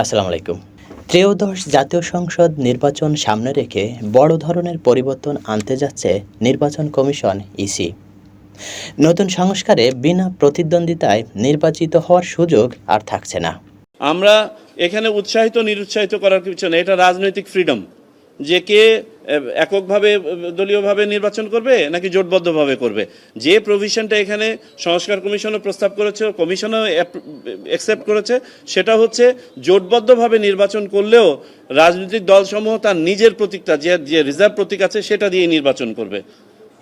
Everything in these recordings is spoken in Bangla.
আসসালামু আলাইকুম। ত্রয়োদশ জাতীয় সংসদ নির্বাচন সামনে রেখে বড় ধরনের পরিবর্তন আনতে যাচ্ছে নির্বাচন কমিশন ইসি। নতুন সংস্কারে বিনা প্রতিদ্বন্দ্বিতায় নির্বাচিত হওয়ার সুযোগ আর থাকছে না। আমরা এখানে উৎসাহিত, নিরুৎসাহিত করার কিছু নেই। এটা রাজনৈতিক ফ্রিডম। যে কে এককভাবে দলীয়ভাবে নির্বাচন করবে নাকি জোটবদ্ধভাবে করবে? যে প্রভিশনটা এখানে সংস্কার কমিশনও প্রস্তাব করেছে কমিশনও অ্যাকসেপ্ট করেছে সেটা হচ্ছে জোটবদ্ধভাবে নির্বাচন করলেও রাজনৈতিক দলসমূহ তার নিজের প্রতীকটা যে যে রিজার্ভ প্রতীক আছে সেটা দিয়ে নির্বাচন করবে।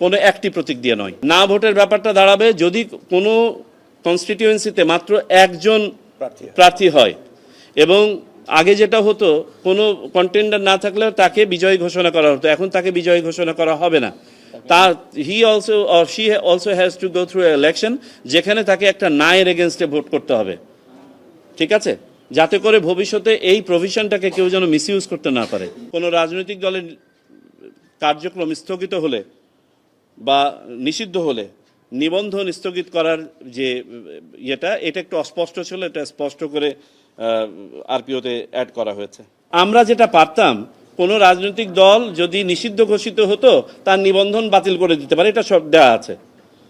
কোনো একটি প্রতীক দিয়ে নয়। না ভোটের ব্যাপারটা দাঁড়াবে যদি কোনো কনস্টিটিউয়েন্সিতে মাত্র একজন প্রার্থী হয়। এবং আগে যেটা হতো, কোনো কন্টেন্ডার না থাকলে তাকে বিজয়ী ঘোষণা করা হতো। এখন তাকে বিজয়ী ঘোষণা করা হবে না। তা he also she also has to go through election যেখানে তাকে একটা নায়ের এগেনস্টে ভোট করতে হবে। ঠিক আছে? যাতে করে ভবিষ্যতে এই প্রভিশনটাকে কেউ যেন মিসইউজ করতে না পারে। কোনো রাজনৈতিক দলের কার্যক্রম স্থগিত হলে বা নিষিদ্ধ হলে, নিবন্ধন স্থগিত করার যে ইয়েটা, এটা একটু অস্পষ্ট ছিল, এটা স্পষ্ট করে আরপিওতে অ্যাড করা হয়েছে। আমরা যেটা পারতাম কোনো রাজনৈতিক দল যদি নিষিদ্ধ ঘোষিত হতো তার নিবন্ধন বাতিল করে দিতে পারে এটা সব দেওয়া আছে।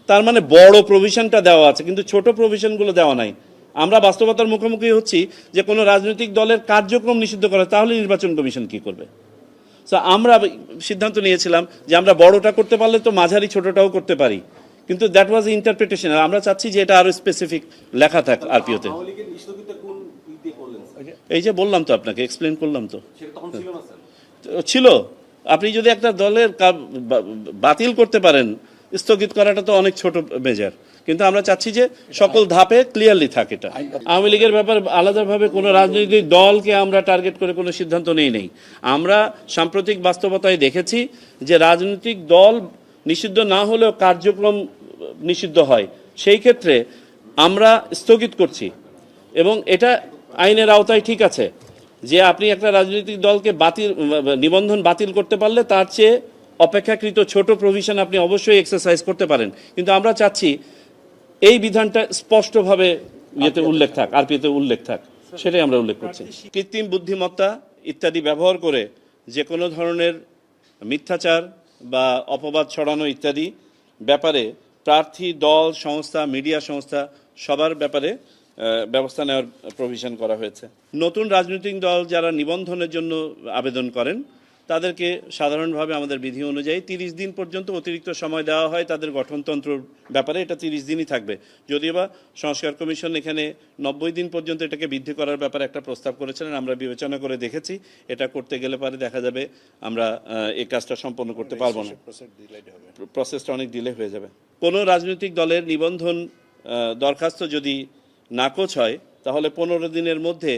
তার মানে বড় প্রভিশনটা দেওয়া আছে কিন্তু ছোট প্রভিশনগুলো দেওয়া নাই। আমরা বাস্তবতার মুখোমুখি হচ্ছি যে কোনো রাজনৈতিক দলের কার্যক্রম নিষিদ্ধ করা তাহলে নির্বাচন কমিশন কি করবে? সো আমরা সিদ্ধান্ত নিয়েছিলাম যে আমরা বড়টা করতে পারলে তো মাঝারি ছোটটাও করতে পারি। কিন্তু দ্যাট ওয়াজ ইন্টারপ্রিটেশন আমরা চাচ্ছি যে এটা আরও স্পেসিফিক লেখা থাক আরপিওতে। এই যে বললাম তো আপনাকে এক্সপ্লেন করলাম তো। ছিল আপনি যদি একটা দলের বাতিল করতে পারেন স্থগিত করাটা তো অনেক ছোট মেজার। কিন্তু আমরা চাচ্ছি যে সকল ধাপে ক্লিয়ারলি থাকে এটা। আওয়ামী লীগের ব্যাপারে আলাদাভাবে কোনো রাজনৈতিক দলকে আমরা টার্গেট করে কোনো সিদ্ধান্ত নেই নেই। আমরা সাম্প্রতিক বাস্তবতায় দেখেছি যে রাজনৈতিক দল নিষিদ্ধ না হলেও কার্যক্রম নিষিদ্ধ হয়। সেই ক্ষেত্রে আমরা স্থগিত করছি। এবং এটা আইনের আওতায় ঠিক আছে যে আপনি একটা রাজনৈতিক দলকে বাতিল নিবন্ধন বাতিল করতে পারলে তার চেয়ে অপেক্ষাকৃত ছোট প্রভিশন আপনি অবশ্যই এক্সারসাইজ করতে পারেন। কিন্তু আমরা চাচ্ছি এই বিধানটা স্পষ্টভাবে ইয়েতে উল্লেখ থাক আরপিতে উল্লেখ থাক সেটাই আমরা উল্লেখ করছি। কৃত্রিম বুদ্ধিমত্তা ইত্যাদি ব্যবহার করে যে কোনো ধরনের মিথ্যাচার বা অপবাদ ছড়ানো ইত্যাদি ব্যাপারে প্রার্থী দল সংস্থা মিডিয়া সংস্থা সবার ব্যাপারে ব্যবস্থা নেওয়ার প্রভিশন করা হয়েছে। নতুন রাজনৈতিক দল যারা নিবন্ধনের জন্য আবেদন করেন তাদেরকে সাধারণভাবে আমাদের বিধি অনুযায়ী তিরিশ দিন পর্যন্ত অতিরিক্ত সময় দেওয়া হয় তাদের গঠনতন্ত্র ব্যাপারে এটা তিরিশ দিনই থাকবে। যদিও বা সংস্কার কমিশন এখানে নব্বই দিন পর্যন্ত এটাকে বৃদ্ধি করার ব্যাপারে একটা প্রস্তাব করেছিলেন আমরা বিবেচনা করে দেখেছি। এটা করতে গেলে পরে দেখা যাবে আমরা এই কাজটা সম্পন্ন করতে পারব না। প্রসেসটা অনেক ডিলে হয়ে যাবে। কোনো রাজনৈতিক দলের নিবন্ধন দরখাস্ত যদি নাকচ হয়, তাহলে পনেরো দিনের মধ্যে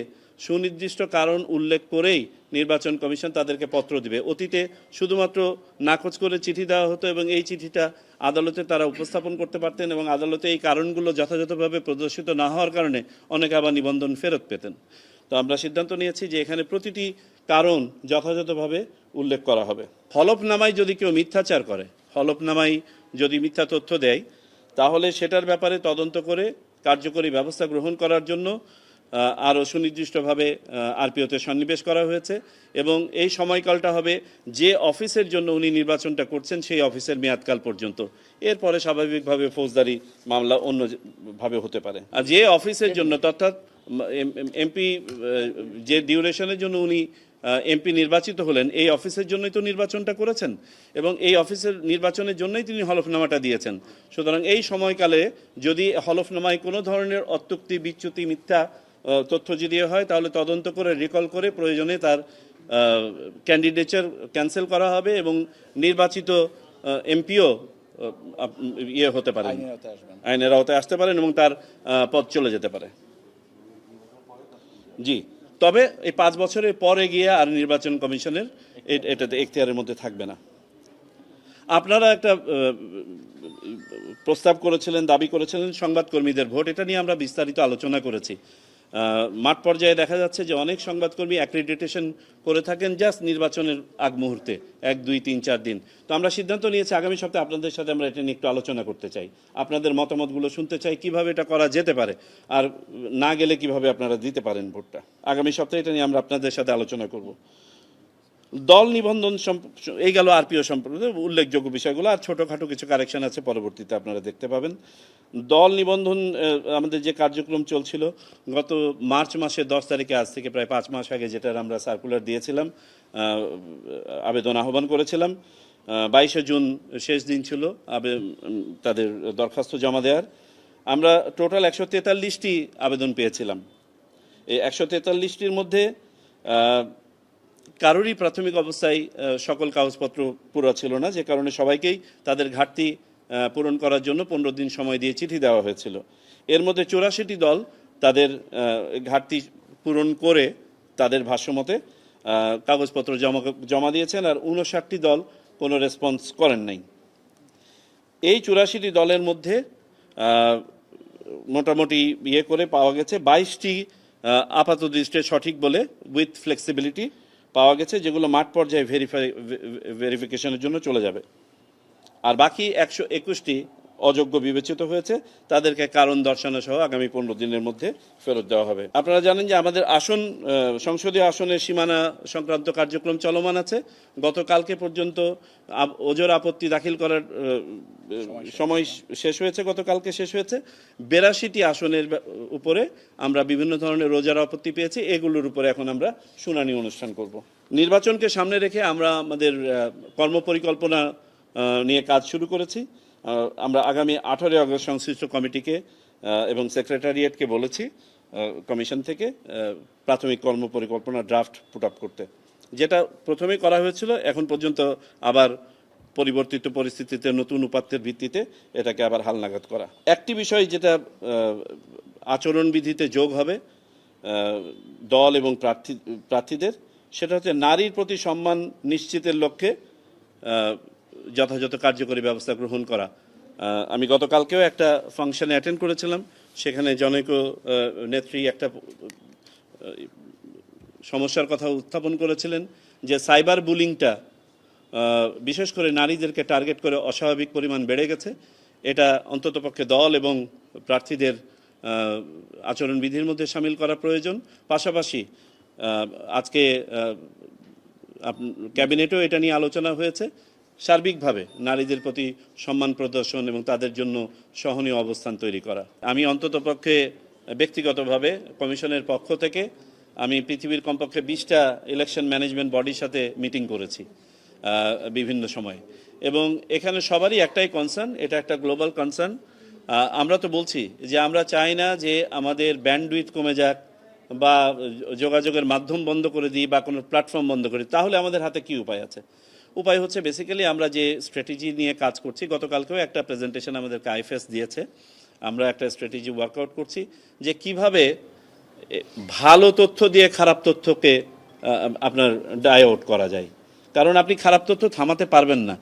সুনির্দিষ্ট কারণ উল্লেখ করেই নির্বাচন কমিশন তাদেরকে পত্র দিবে। অতীতে শুধুমাত্র নাকচ করে চিঠি দেওয়া হতো এবং এই চিঠিটা আদালতে তারা উপস্থাপন করতে পারতেন এবং আদালতে এই কারণগুলো যথাযথভাবে প্রদর্শিত না হওয়ার কারণে অনেকে আবার নিবন্ধন ফেরত পেতেন। তো আমরা সিদ্ধান্ত নিয়েছি যে এখানে প্রতিটি কারণ যথাযথভাবে উল্লেখ করা হবে। হলফনামায় যদি কেউ মিথ্যাচার করে, হলফনামায় যদি মিথ্যা তথ্য দেয়, তাহলে সেটার ব্যাপারে তদন্ত করে কার্যকরী ব্যবস্থা গ্রহণ করার জন্য আরও সুনির্দিষ্টভাবে আরপিওতে সন্নিবেশ করা হয়েছে এবং এই সময়কালটা হবে যে অফিসের জন্য উনি নির্বাচনটা করছেন সেই অফিসের মেয়াদকাল পর্যন্ত। এরপরে স্বাভাবিকভাবে ফৌজদারি মামলা অন্য ভাবে হতে পারে। আর যে অফিসের জন্য, অর্থাৎ এমপি যে ডিউরেশনের জন্য উনি এমপি নির্বাচিত হলেন এই অফিসের জন্যই তো নির্বাচনটা করেছেন এবং এই অফিসের নির্বাচনের জন্যই তিনি হলফনামাটা দিয়েছেন। সুতরাং এই সময়কালে যদি হলফনামায় কোনো ধরনের অত্যুক্তি বিচ্যুতি মিথ্যা তথ্য যদি হয় তাহলে তদন্ত করে রিকল করে প্রয়োজনে তার ক্যান্ডিডেচার ক্যান্সেল করা হবে এবং নির্বাচিত এমপিও ইয়ে হতে পারেন। আইনের আওতায় আসতে পারেন এবং তার পথ চলে যেতে পারে। জি। তবে এই পাঁচ বছরের পরে গিয়ে আর নির্বাচন কমিশনের এটাতে এখতিয়ারের মধ্যে থাকবে না। আপনারা একটা প্রস্তাব করেছিলেন, দাবি করেছিলেন সংবাদকর্মীদের ভোট, এটা নিয়ে আমরা বিস্তারিত আলোচনা করেছি। মাঠ পর্যায়ে দেখা যাচ্ছে যে অনেক সংবাদকর্মী অ্যাক্রিডিটেশন করে থাকেন জাস্ট নির্বাচনের আগ মুহূর্তে, এক, দুই, তিন, চার দিন। তো আমরা সিদ্ধান্ত নিয়েছি, আগামী সপ্তাহে আপনাদের সাথে আমরা এটা নিয়ে একটু আলোচনা করতে চাই। আপনাদের মতামতগুলো শুনতে চাই, কীভাবে এটা করা যেতে পারে, আর না গেলে কীভাবে আপনারা দিতে পারেন ভোটটা। আগামী সপ্তাহে এটা নিয়ে আমরা আপনাদের সাথে আলোচনা করব। দল নিবন্ধন এই গেল আরপিও সম্পর্কে উল্লেখযোগ্য বিষয়গুলো, আর ছোটোখাটো কিছু কারেকশন আছে, পরবর্তীতে আপনারা দেখতে পাবেন। দল নিবন্ধন আমাদের যে কার্যক্রম চলছিল, গত মার্চ মাসের দশ তারিখে, আজ থেকে প্রায় পাঁচ মাস আগে যেটার আমরা সার্কুলার দিয়েছিলাম আবেদন আহ্বান করেছিলাম বাইশে জুন শেষ দিন ছিল, আবে তাদের দরখাস্ত জমা দেওয়ার। আমরা টোটাল একশো তেতাল্লিশটি আবেদন পেয়েছিলাম। এই একশো তেতাল্লিশটির মধ্যে কারোরই প্রাথমিক অবস্থায় সকল কাগজপত্র পুরো ছিল না, যে কারণে সবাইকেই তাদের ঘাটতি পূরণ করার জন্য পনেরো দিন সময় দিয়ে চিঠি দেওয়া হয়েছিল। এর মধ্যে চৌরাশিটি দল তাদের ঘাটতি পূরণ করে তাদের ভাষ্যমতে কাগজপত্র জমা জমা দিয়েছেন আর উনষাটটি দল কোনো রেসপন্স করেন নাই। এই চুরাশিটি দলের মধ্যে মোটামুটি ইয়ে করে পাওয়া গেছে বাইশটি আপাত দৃষ্টে সঠিক বলে উইথ ফ্লেক্সিবিলিটি পাওয়া গেছে যেগুলো মাঠ পর্যায়ে ভেরিফাই ভেরিফিকেশনের জন্য চলে যাবে। আর বাকি একশো একুশটি অযোগ্য বিবেচিত হয়েছে তাদেরকে কারণ দর্শানো সহ আগামী পনেরো দিনের মধ্যে ফেরত দেওয়া হবে। আপনারা জানেন যে আমাদের আসন সংসদীয় আসনের সীমানা সংক্রান্ত কার্যক্রম চলমান আছে। গতকালকে পর্যন্ত ওজোর আপত্তি দাখিল করার সময় শেষ হয়েছে। গতকালকে শেষ হয়েছে। বেরাশিটি আসনের উপরে আমরা বিভিন্ন ধরনের রোজার আপত্তি পেয়েছি এগুলোর উপরে এখন আমরা শুনানি অনুষ্ঠান করব। নির্বাচনকে সামনে রেখে আমরা আমাদের কর্মপরিকল্পনা নিয়ে কাজ শুরু করেছি। আমরা আগামী আঠারোই আগস্ট সংশ্লিষ্ট কমিটিকে এবং সেক্রেটারিয়েটকে বলেছি কমিশন থেকে প্রাথমিক কর্ম পরিকল্পনা ড্রাফট পুট আপ করতে। যেটা প্রথমে করা হয়েছিল, এখন পর্যন্ত আবার পরিবর্তিত পরিস্থিতিতে, নতুন উপাত্তের ভিত্তিতে এটাকে আবার হালনাগাদ করা। একটি বিষয় যেটা আচরণবিধিতে যোগ হবে দল এবং প্রার্থী, প্রার্থীদের, সেটা হচ্ছে নারীর প্রতি সম্মান নিশ্চিতের লক্ষ্যে যথাযথ কার্যকরী ব্যবস্থা গ্রহণ করা। আমি গতকালকেও একটা ফাংশনে অ্যাটেন্ড করেছিলাম, সেখানে জনৈক নেত্রী একটা সমস্যার কথা উত্থাপন করেছিলেন যে সাইবার বুলিংটা বিশেষ করে নারীদেরকে টার্গেট করে অস্বাভাবিক পরিমাণ বেড়ে গেছে। এটা অন্ততপক্ষে দল এবং প্রার্থীদের আচরণবিধির মধ্যে সামিল করা প্রয়োজন। পাশাপাশি আজকে ক্যাবিনেটেও এটা নিয়ে আলোচনা হয়েছে। সার্বিকভাবে নারীদের প্রতি সম্মান প্রদর্শন এবং তাদের জন্য সহনীয় অবস্থান তৈরি করা। আমি অন্ততপক্ষে ব্যক্তিগতভাবে কমিশনের পক্ষ থেকে আমি পৃথিবীর কমপক্ষে বিশটা ইলেকশন ম্যানেজমেন্ট বডির সাথে মিটিং করেছি বিভিন্ন সময়ে। এবং এখানে সবারই একটাই কনসার্ন এটা একটা গ্লোবাল কনসার্ন আমরা তো বলছি যে আমরা চাই না যে আমাদের ব্যান্ডউইথ কমে যাক বা যোগাযোগের মাধ্যম বন্ধ করে দিই বা কোনো প্ল্যাটফর্ম বন্ধ করি তাহলে আমাদের হাতে কি উপায় আছে? উপায় হচ্ছে বেসিক্যালি আমরা যে স্ট্র্যাটেজি নিয়ে কাজ করছি, গতকালকেও একটা প্রেজেন্টেশন আমাদেরকে আইএফএস দিয়েছে। আমরা একটা স্ট্র্যাটেজি ওয়ার্কআউট করছি যে কীভাবে ভালো তথ্য দিয়ে খারাপ তথ্যকে আপনার ডায়আউট করা যায়। কারণ আপনি খারাপ তথ্য থামাতে পারবেন না।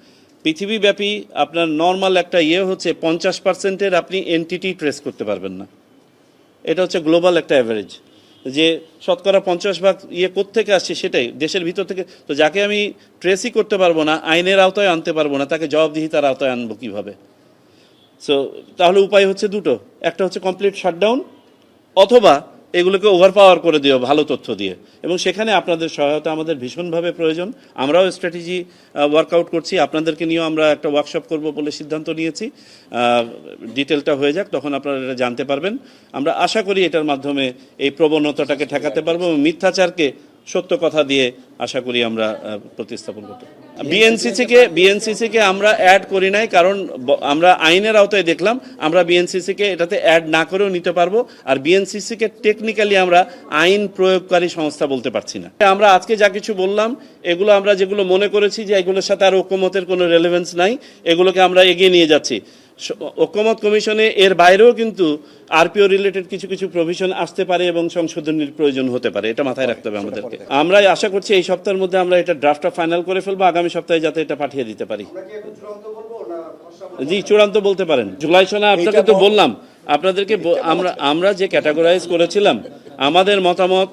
পৃথিবীব্যাপী আপনার নর্মাল একটা ইয়ে হচ্ছে পঞ্চাশ পার্সেন্টের আপনি এনটিটি ট্রেস করতে পারবেন না। এটা হচ্ছে গ্লোবাল একটা অ্যাভারেজ যে শতকরা পঞ্চাশ ভাগ ইয়ে কোথেকে আসছে সেটাই, দেশের ভিতর থেকে। তো যাকে আমি ট্রেসই করতে পারব না, আইনের আওতায় আনতে পারব না, তাকে জবাবদিহিতার আওতায় আনব কীভাবে? সো তাহলে উপায় হচ্ছে দুটো। একটা হচ্ছে কমপ্লিট শাটডাউন অথবা এগুলোকে ওভার পাওয়ার করে দিও ভালো তথ্য দিয়ে। এবং সেখানে আপনাদের সহায়তা আমাদের ভীষণভাবে প্রয়োজন। আমরাও স্ট্র্যাটেজি ওয়ার্কআউট করছি। আপনাদেরকে নিয়েও আমরা একটা ওয়ার্কশপ করব বলে সিদ্ধান্ত নিয়েছি। ডিটেলটা হয়ে যাক, তখন আপনারা এটা জানতে পারবেন। আমরা আশা করি এটার মাধ্যমে এই প্রবণতাটাকে ঠেকাতে পারব এবং মিথ্যাচারকে সত্য কথা দিয়ে আশা করি আমরা প্রতিস্থাপন করতে বিএনসিসিকে বিএনসিসিকে আমরা অ্যাড করি নাই কারণ আমরা আইনের আওতায় দেখলাম আমরা বিএনসিসিকে এটাতে অ্যাড না করেও নিতে পারব আর বিএনসিসিকে টেকনিক্যালি আমরা আইন প্রয়োগকারী সংস্থা বলতে পারছি না। আমরা আজকে যা কিছু বললাম এগুলো আমরা যেগুলো মনে করেছি যে এগুলোর সাথে আর ঐক্যমতের কোনো রেলেভেন্স নাই এগুলোকে আমরা এগিয়ে নিয়ে যাচ্ছি। ঐক্যমত কমিশনে এর বাইরেও কিন্তু আরপিও রিলেটেড কিছু কিছু প্রভিশন আসতে পারে এবং সংশোধনীর প্রয়োজন হতে পারে। এটা মাথায় রাখতে হবে আমাদেরকে। আমরা আশা করছি এই সপ্তাহের মধ্যে আমরা এটা ড্রাফটটা ফাইনাল করে ফেলব আগামী সপ্তাহে যাতে এটা পাঠিয়ে দিতে পারি। জি চূড়ান্ত বলতে পারেন। জুলাই সনে আপনাকে তো বললাম আপনাদেরকে আমরা আমরা যে ক্যাটাগরাইজ করেছিলাম আমাদের মতামত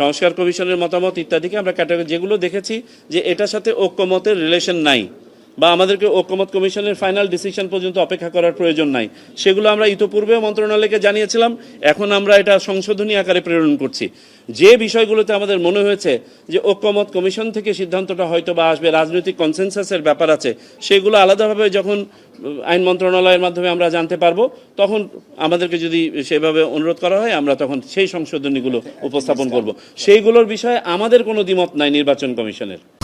সংস্কার কমিশনের মতামত ইত্যাদিকে আমরা ক্যাটাগরি যেগুলো দেখেছি যে এটার সাথে ঐক্যমতের রিলেশন নাই। বা আমাদেরকে ঐক্যমত কমিশনের ফাইনাল ডিসিশন পর্যন্ত অপেক্ষা করার প্রয়োজন নাই। সেগুলো আমরা ইতোপূর্বে মন্ত্রণালয়কে জানিয়েছিলাম। এখন আমরা এটা সংশোধনী আকারে প্রেরণ করছি। যে বিষয়গুলোতে আমাদের মনে হয়েছে যে ঐক্যমত কমিশন থেকে সিদ্ধান্তটা হয়তো বা আসবে, রাজনৈতিক কনসেনসাসের ব্যাপার আছে, সেগুলো আলাদাভাবে যখন আইন মন্ত্রণালয়ের মাধ্যমে আমরা জানতে পারব, তখন আমাদেরকে যদি সেভাবে অনুরোধ করা হয়, আমরা তখন সেই সংশোধনীগুলো উপস্থাপন করব। সেইগুলোর বিষয়ে আমাদের কোনো দ্বিমত নাই নির্বাচন কমিশনের।